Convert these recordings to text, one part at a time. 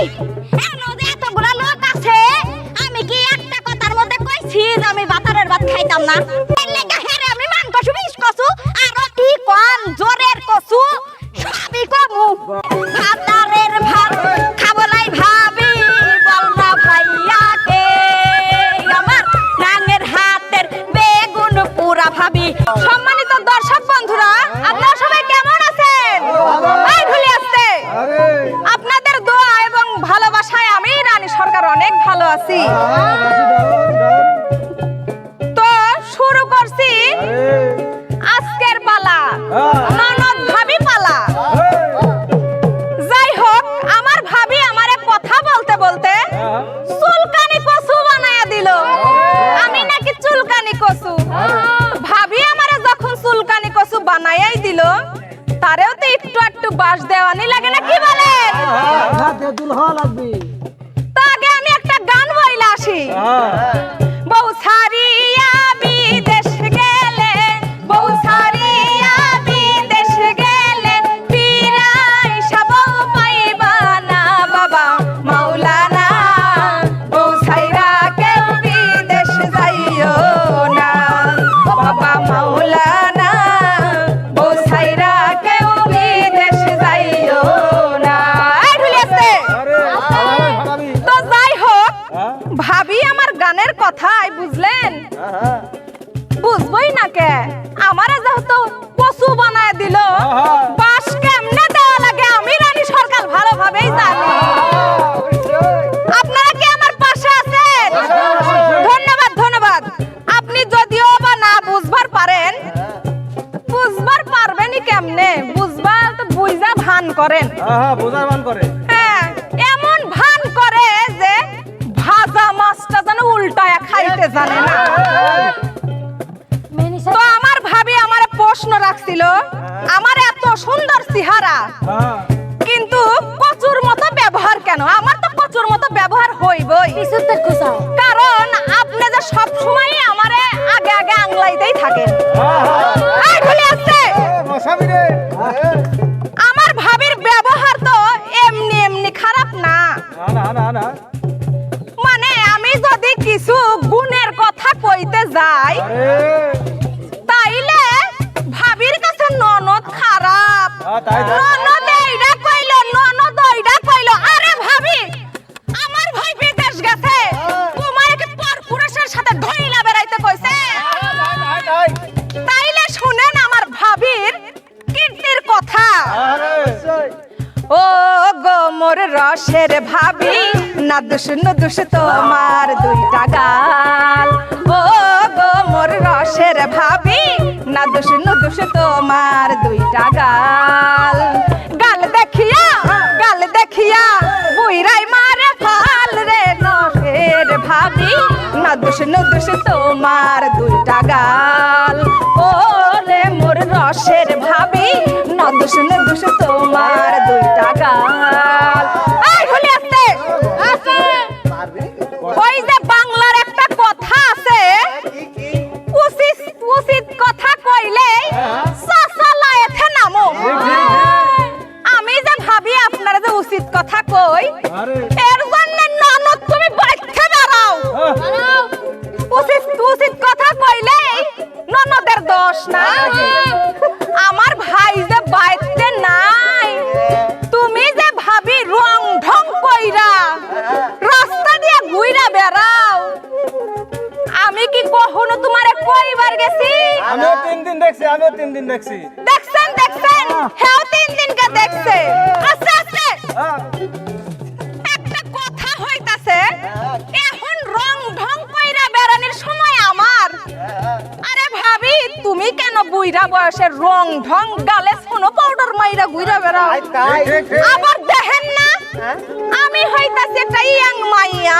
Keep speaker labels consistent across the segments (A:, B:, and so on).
A: এতগুলা লোক আছে? আমি কি একটা কথার মধ্যে কইছি যে আমি বাতারের ভাত খাইতাম না? হ্যাঁ আমি মাংস বিষ কসু আর কি কম? বানাইয়াই দিল তারেও তো একটু একটু বাস দেওয়ানি লাগে না কি বলে আগে আমি একটা গান বইলে আসি। হ্যাঁ। বউ ছাই কিন্তু প্রচুর মতো ব্যবহার কেন? আমার তো প্রচুর মতো ব্যবহার হইবই। কারণ আপনি যে সব সময় আমারে আগে আগে আংলাইতেই থাকেন। আই খুলে আসছে। রসের ভাবি না দুষুন দুষ তোমার দুইটা গাল। ও গো, মোর রসের ভাবি না দুষুন দুষ তোমার দুইটা গাল। গাল দেখিয়া গাল দেখিয়া বুইরাই মারে ফাল রে নসের ভাবি না দুষুন দুষ তোমার দুইটা গাল। ভাবি না দোষ না দোষ তোমার দুইটা গাল। তুমি কেন বুইরা বয়সে রং ঢং গালে কোন পাউডার মাইরা গুইরা বেড়াও? আবার দেখেন না? আমি হইতাছি একটা ইয়াং মাইয়া।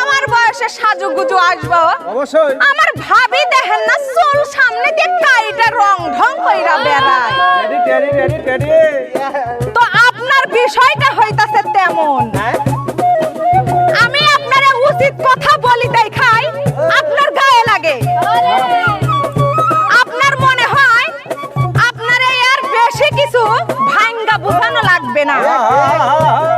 A: আমার বয়সে সাজুগুজু আসব।
B: অবশ্যই।
A: আমার ভাবি দেখেন না চুল সামনে দিয়ে কাইটা রং ঢং কইরা বেড়ায়। তো আপনার বিষয়টা হইতাছে তেমন। আমি আপনারে উচিত কথা বলি তাই খাই আপনার গায়ে লাগে। কিছু ভাঙ্গা বুঝানো লাগবে না।
B: হ্যাঁ, হ্যাঁ, হ্যাঁ,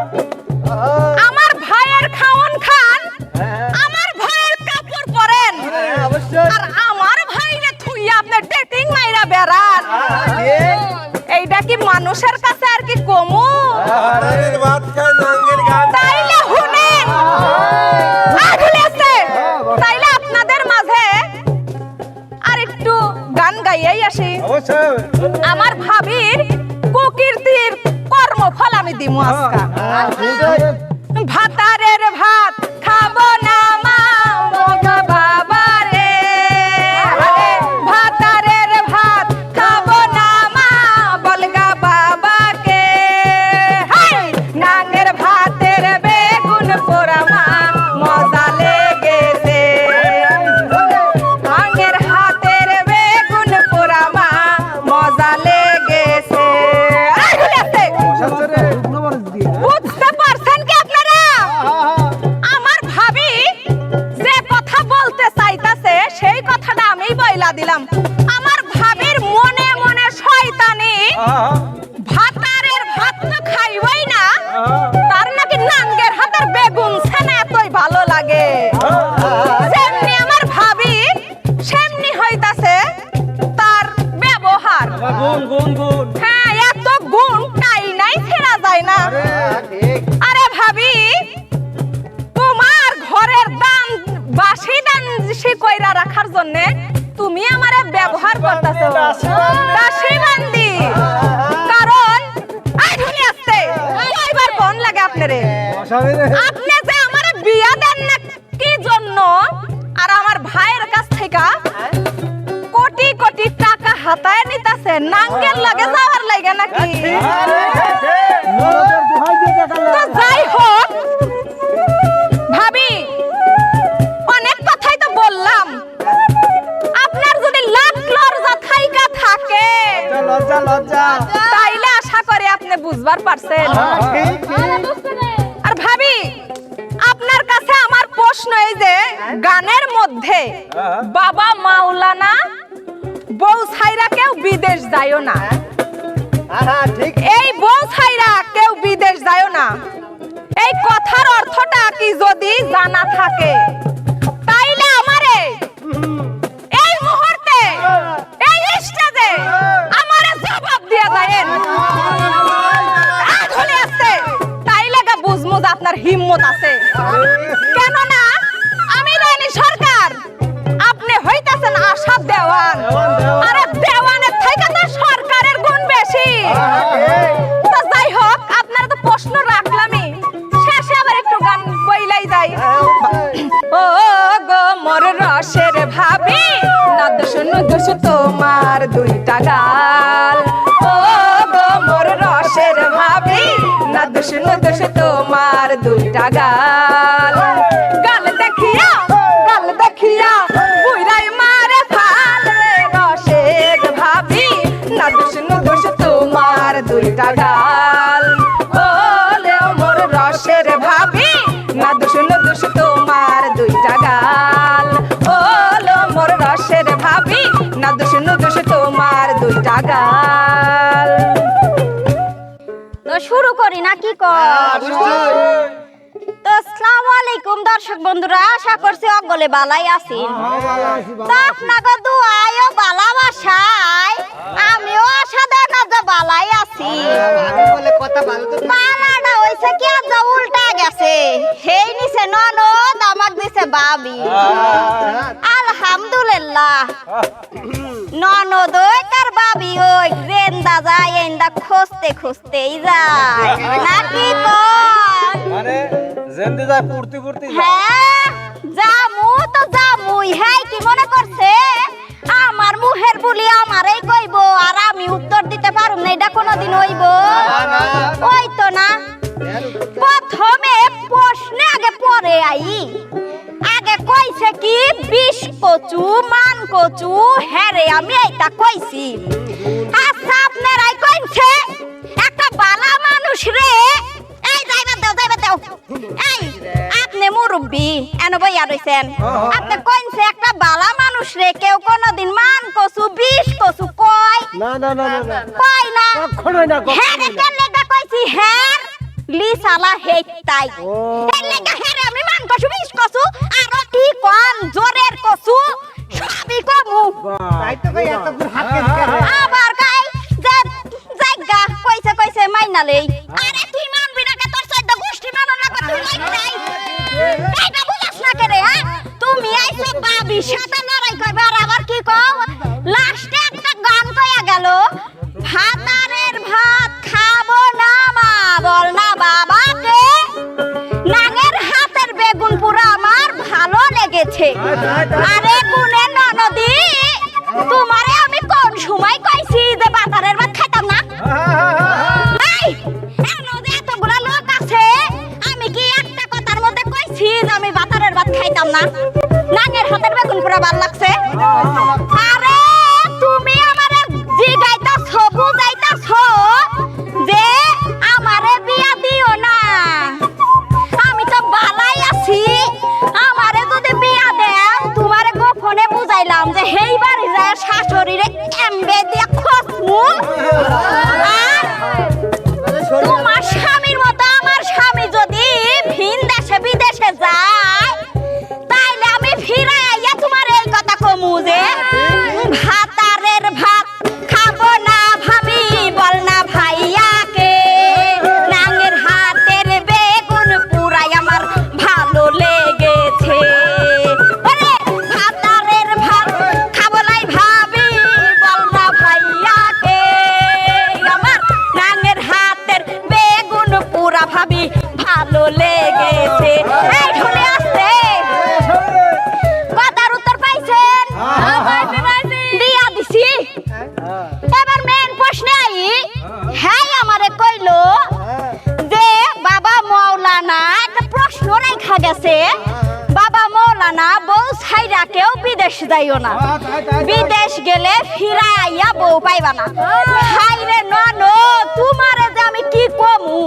A: বাসি দান সে কইরা রাখার জন্য তুমি আমারে ব্যবহার করতেছো বাসি বান্দি কারণ আই ধুনি আসছে কয়বার কোন লাগে আপনারে আপনি যে আমারে বিয়া দেন না কি জন্য আর আমার ভাইয়ের কাছ থেকে কোটি কোটি টাকা হাতায় নিতেছে নাঙ্গের লাগে যাওয়ার লাগে নাকি বুঝবার পারছেন? আর ভাবি আপনার কাছে আমার প্রশ্ন এই যে গানের মধ্যে
B: হ্যাঁ।
A: বাবা মাওলানা বউ ছাইরা কেউ বিদেশ যায়ও না। এই বউ ছাইরা কেউ বিদেশ যায়ও না। এই কথার অর্থটা কি যদি জানা থাকে? তাইলে আমারে এই মুহূর্তে এই স্টেজে আমারে জবাব দিয়া যায়েন আপনার হিম্মত আছে। কেননা, আমি রানী সরকার। আপনি হইতাছেন আশা দেওয়ান। আরে দেওয়ানের থেকে তো সরকারের গুণ বেশি। যাই হোক, আপনারা তো প্রশ্ন রাখলামই। শেষে আবার একটু গান বইলাই যাই। ও গো, মোর রসের ভাবি না দুশুন দুশু তোমার দুইটা গাল। না দুশুন দুশু তোমার দুইটা গাল। গাল দেখিয়া গাল দেখিয়া বুইরাই মারে ফালে রসের ভাবি। না দোষ, তোমার দুইটা গাল।
C: শুরু করি না কি তো আসসালামু আলাইকুম দর্শক বন্ধুরা আশা করছি অগলে বালাই আছেন। তো আপনাকে দুয়ায় ও ভালোবাসায় আমিও আশা দেন যে বালাই আছি। হইছে কি আজ উল্টা গেছে। হেই নিছে ননদ আমাক দিছে বাবি। আলহামদুলিল্লাহ। ননদ ওই তার বাবি ওই রেন্দা যায় এন্দা খুঁজতে খুঁজতেই যায়। নাকি কন
B: মানে জেন্দি যায় পড়তে পড়তে
C: হ্যাঁ জামু তো জামুই হ্যাঁ কি মনে করছে? আমার মুহের বুলি আমারই কইব আর আমি উত্তর দিতে পারুম না এটা কোনোদিন হইব? ওই তো না। প্রথমে প্রশ্নে আগে পরে আই। আগে কইছে কি বিষ কচু মান কচু হ্যারে আমি এইটা কইছি। আচ্ছা আপনারাই কইছে একটা বালা মানুষ রে এই যাইবার দাও যাইবার দাও। এই আপনি মুরব্বি এন বইয়া রইছেন। আপনি কইছে একটা বালা মানুষ রে কেউ কোনোদিন মান কচু বিষ কচু কয়?
D: না না না না না।
C: কয় না?
D: কখনোই না
C: হ্যাঁ
D: কখনোই না।
C: কেন লেগা কইছি? হ্যাঁ? লি আলা
D: হেট
C: তাই এর লাগা হেরে আমি মাংস কসু আর কি কম জোরের কসু সবই কমু।
D: তাই তো কই এত দূর
C: আবার যে জায়গা কইছে কইছে মাইনা আরে তুই মানবি না কে তোর গোষ্ঠী না লাইক নাই না হ্যাঁ? তুমি আইছো বাবি সাদা লড়াই আর আবার কি কও? লাস্ট হয়েছে। আরে যাইও না। বিদেশ গেলে ফিরাইয়া বউ পাইবা না। হাই রে নন তোমারে যে আমি কি কমু?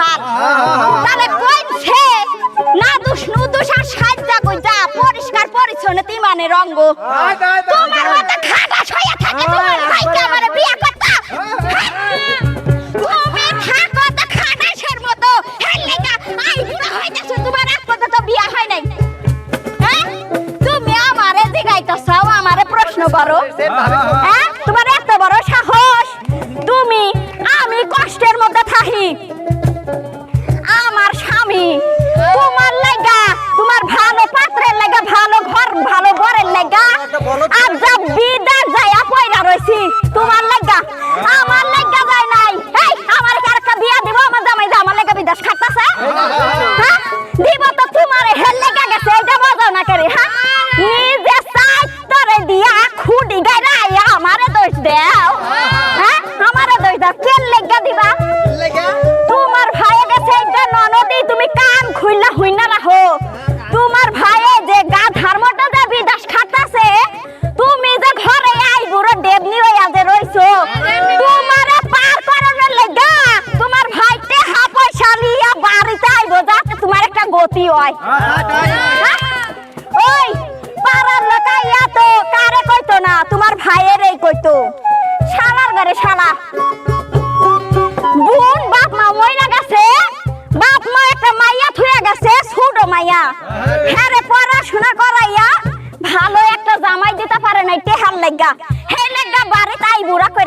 C: সার তাহলে কইছে না দুষ, নু দুষার সাজা কইতা। পরিষ্কার পরিচ্ছন্ন তিমানে রঙ্গ। তোমার মতো খাটা ছয়া থাকে, তোমার ভাইকে আমারে বিয়া করতা। তুমি থাকো তো খাটাশের মতো। হেলিকা আই বুড়া হইতাছো, তোমার এক পর্যন্ত তো বিয়া হয় নাই। হ্যাঁ? তুমি আমারে জিগাইতাছো, আমারে প্রশ্ন করো।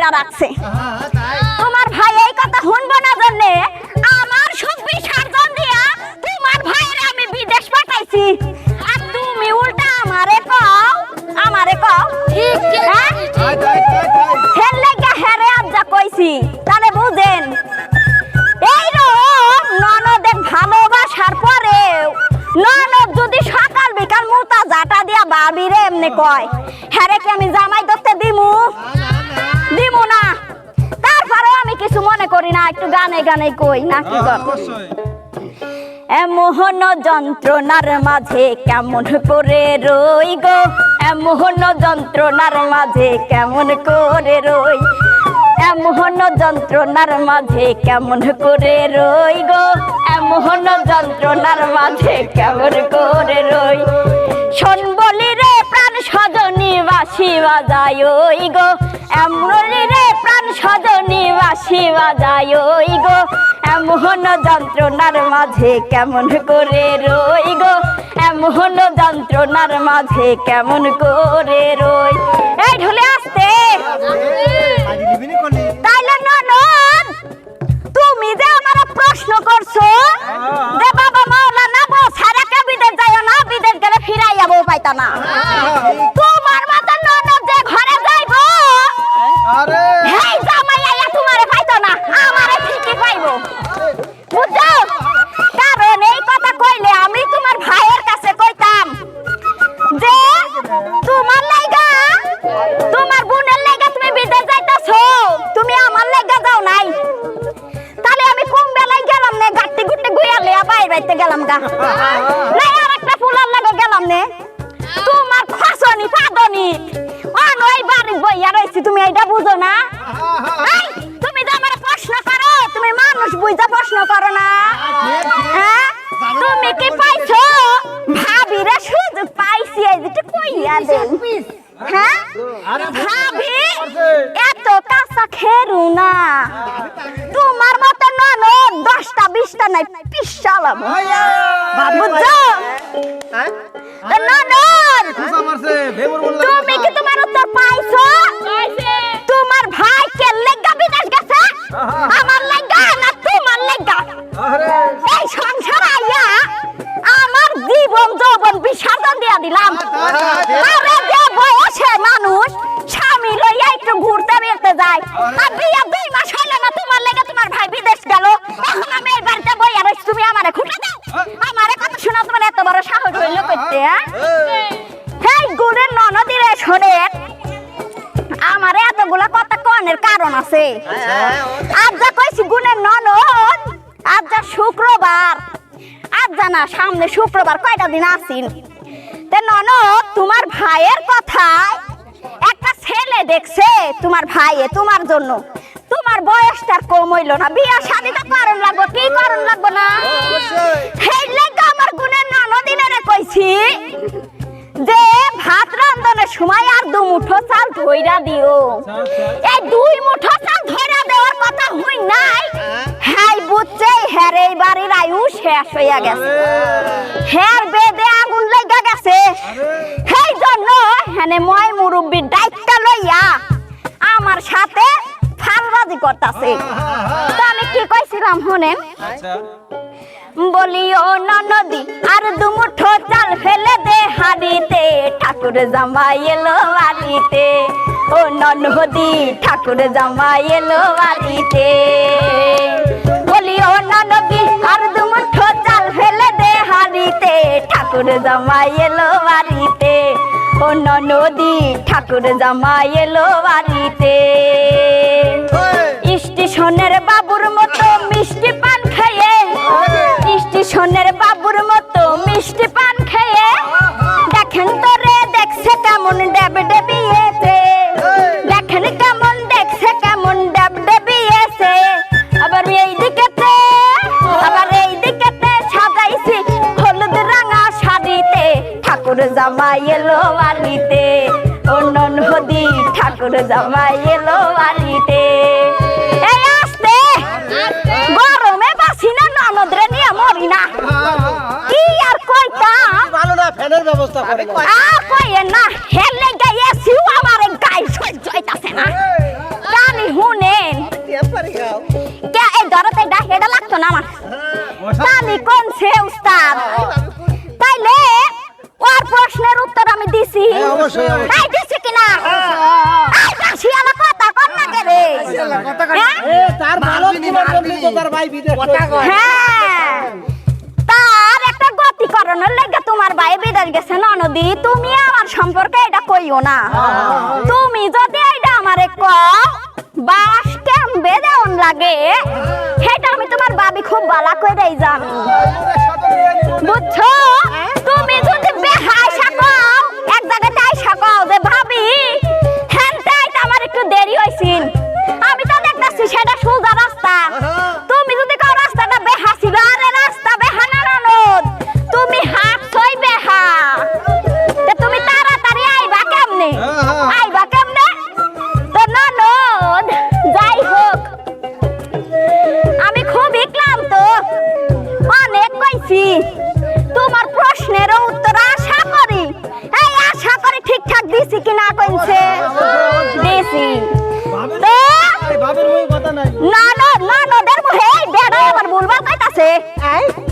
C: কইরা রাখছে তোমার ভাই এই কথা শুনব না জন্যে? আমার সব্বি সারজন দিয়া তোমার ভাইয়ের আমি বিদেশ পাঠাইছি। আর তুমি উল্টা আমারে কও আমারে কও হ্যাঁ? এই রকম ননদের ভালোবাসার পরেও ননদ যদি সকাল বিকাল মোতা জাটা দিয়া বাবিরে এমনি কয় একটু গানে গানে কই নাকি হ্যাঁ, এমন যন্ত্রণার মাঝে কেমন করে রই গো? এমন যন্ত্রণার মাঝে কেমন করে রই? এমন যন্ত্রণার মাঝে কেমন করে রই গো? এমন যন্ত্রণার মাঝে কেমন করে রই? শোন বলি রে সজনী বাসি বাজায় ওই গো এমনি রে প্রাণ সজনী বাসি বাজায় ওই গো এমন যন্ত্রণার মাঝে কেমন করে রই গো? এমন যন্ত্রণার মাঝে কেমন করে রই? এই ঢুলে আসতে। বইয়া রইছি তুমি এইটা বুঝো না? তুমি তো আমার প্রশ্ন করো, তুমি মানুষ বুঝা প্রশ্ন করো না। হ্যাঁ? তুমি কি পাইছো? ভাবিরা সুযোগ পাইছি, এই কইয়া দেন। হ্যাঁ? ভাবি এত কাঁচা খেরু না। তোমার মতো ননদ দশটা বিশটা নাই পিসালাম বুঝছ? তো ননদ তুমি কি তোমার উত্তর পাইছো? তোমার ভাই কে লেগা বিদেশ গেছে? আমার লেগা না তোমার লেগা? এই সংসার আইয়া আমার জীবন যৌবন বিসর্জন দিয়া দিলাম। আরে যে বয়সে মানুষ স্বামী লইয়া একটু ঘুরতে বেরতে যায়। আর। বিয়া দুই মাস হইল না তোমার লেগে তোমার ভাই বিদেশ গেল। এখন আমি এই বাড়িতে বইয়া রইছি তুমি আমারে খুঁটে দাও। আমারে কথা শোনা তোমার এত বড় সাহস হইল করতে হ্যাঁ? হেই গুড়ের ননদিরে শোনে। আমারে এতগুলা কথা কনের কারণ আছে। জানা সামনে শুক্রবার কয়টা দিন আসিন তে ননদ তোমার ভাইয়ের কথায় একটা ছেলে দেখছে তোমার ভাইয়ে তোমার জন্য। তোমার বয়সটা কম হইল না। বিয়া শাদিটা করণ লাগবো কি করণ লাগবো না? সেই লেগে আমার গুণের ননদিনে কইছি যে ভাত রান্ধনের সময় আর দু মুঠো চাল ধইরা দিও। এই দুই মুঠো চাল ধইরা দেওয়ার কথা হই নাই। হাই বুঝছে হ্যার এই বাড়ির আয়ু শেষ হইয়া গেছে। হ্যার বেদে আগুন লেগে গেছে। সেই জন্য হেনে মই মুরব্বীর দায়িত্ব লইয়া আমার সাথে ফালবাজি করতাছে। তো আমি কি কইছিলাম, শুনেন?
B: আচ্ছা।
C: বলিও ননদি আর দুমুঠো চাল ফেলে দে হাড়িতে। ঠাকুর জামাই এলো বাড়িতে ও ননদি ঠাকুর জামাই এলো বাড়িতে। বলিও ননদি আর দুমুঠো চাল ফেলে দে হাড়িতে ঠাকুর জামাই এলো বাড়িতে ও ননদি ঠাকুর জামাই এলো বাড়িতে। স্টেশনের বাবুর মতো মিষ্টি স্টেশনের বাবুর মতো মিষ্টি পান খেয়ে দেখেন তো রে দেখছে কেমন ডেব ডেবিয়েছে। দেখেন কেমন দেখছে কেমন ডেব ডেবিয়েছে। আবার এই দিকেতে আবার এই দিকেতে সাজাইছি হলুদ রাঙা শাড়িতে। ঠাকুর জামাই এলো বাড়িতে অন্য নদী ঠাকুর জামাই এলো বাড়িতে এই আসতে। গরমে বাসি না ননদরে মরি না। কি আর কইতাম
D: ভালো না ফ্যানের ব্যবস্থা করে।
C: আর কইয়ে না হেলে গায়ে সিউ আমার গায়ে সহ্য হইতাছে না। জানি হুনেন। কে এই দরতে ডা হেডা লাগতো না আমার? জানি কোন সে উস্তাদ। তাইলে ওর প্রশ্নের উত্তর আমি দিছি।
D: হ্যাঁ।
C: তাই দিছি কিনা? আমার কথা কর না কে রে? হ্যাঁ?
D: এ তার ভালো তোমার বন্ধু তো তার ভাই বিদেশ।
C: হ্যাঁ। তোমার ভাই বিদেশ গেছে ননদি তুমি আমার সম্পর্কে এটা কইও না। তুমি যদি এটা আমারে কও, বাস কেমবে দেওন লাগে? সেটা আমি তোমার বাবি খুব বালা দেই জানি। বুঝছ?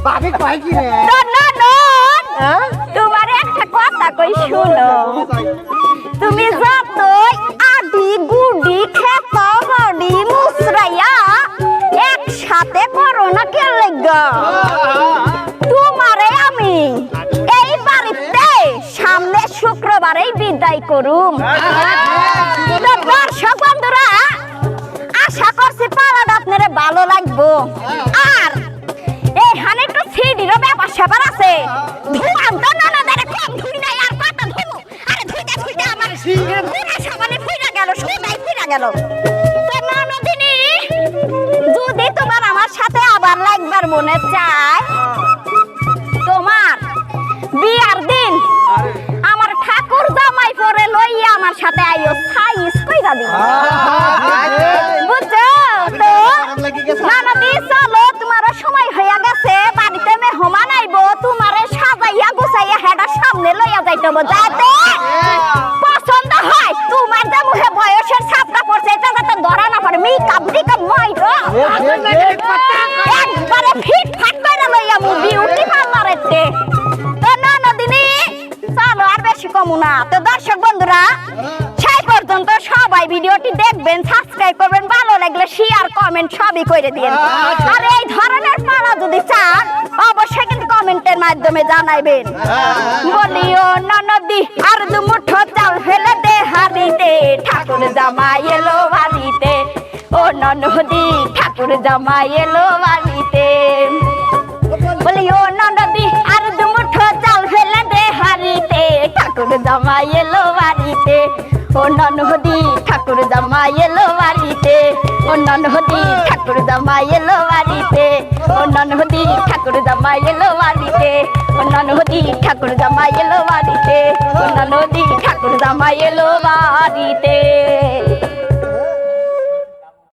C: ভাবি
D: কয় কি রে?
C: তোমার একটা কথা কই শুনো। তুমি যতই আডি গুডি খেত বডি মুসরাইয়া একসাথে করো না কে লেগা? তোমারে আমি এই বাড়িতে সামনে শুক্রবারেই বিদায় করুম। দর্শক বন্ধুরা আশা করছি পালাটা আপনার ভালো লাগবো। স্যাপার আছে। ধুয়াম তো ননদের কম ধুই নাই, আর কত ধুমু। আরে ধুইতে ধুইতে আমার পুরা সামানে ফুইরা গেল, সবাই ফুইরা গেল। তো ননদিনী, যদি তোমার আমার সাথে আবার লাগবার মনে চায়, তোমার বিয়ার দিন আমার ঠাকুর জামাই পরে লইয়া আমার সাথে আইও সাইজ কইরা দিও। যাইতে হব যাতে পছন্দ হয়। তোমার যে মুখে বয়সের ছাপটা পড়ছে এটা যাতে ধরা না পড়ে। মি কাবলি কাব মাইরো একবারে ফিট ফাট করে লইয়া মু বিউটি পার্লারেতে তো না নদিনী চলো আর বেশি কমু না। তো দর্শক বন্ধুরা সেই পর্যন্ত সবাই ভিডিওটি দেখবেন সাবস্ক্রাইব করবেন ভালো লাগলে শেয়ার কমেন্ট সবই করে দিন আর এই ধরনের পালা যদি চান অবশ্যই কমেন্টের মাধ্যমে জানাইবেন। বলিও, ননদি, আর দু মুঠো চাল ফেলে দে হাড়িতে। ঠাকুর জামাই এলো বাড়িতে। ও ননদি, ঠাকুর জামাই এলো বাড়িতে। বলি ও ননদি, আর দু মুঠো চাল ফেলে দে হাড়িতে। ঠাকুর জামাই এলো বাড়িতে। ও ননহদি ঠাকুর জামাই এলো বাড়িতে। ও ননহদি ঠাকুর জামাই এলো বাড়িতে। ও ননহদি ঠাকুর জামাই এলো বাড়িতে। ও ননহদি ঠাকুর জামাই এলো বাড়িতে। ও ননহদি ঠাকুর জামাই এলো বাড়িতে।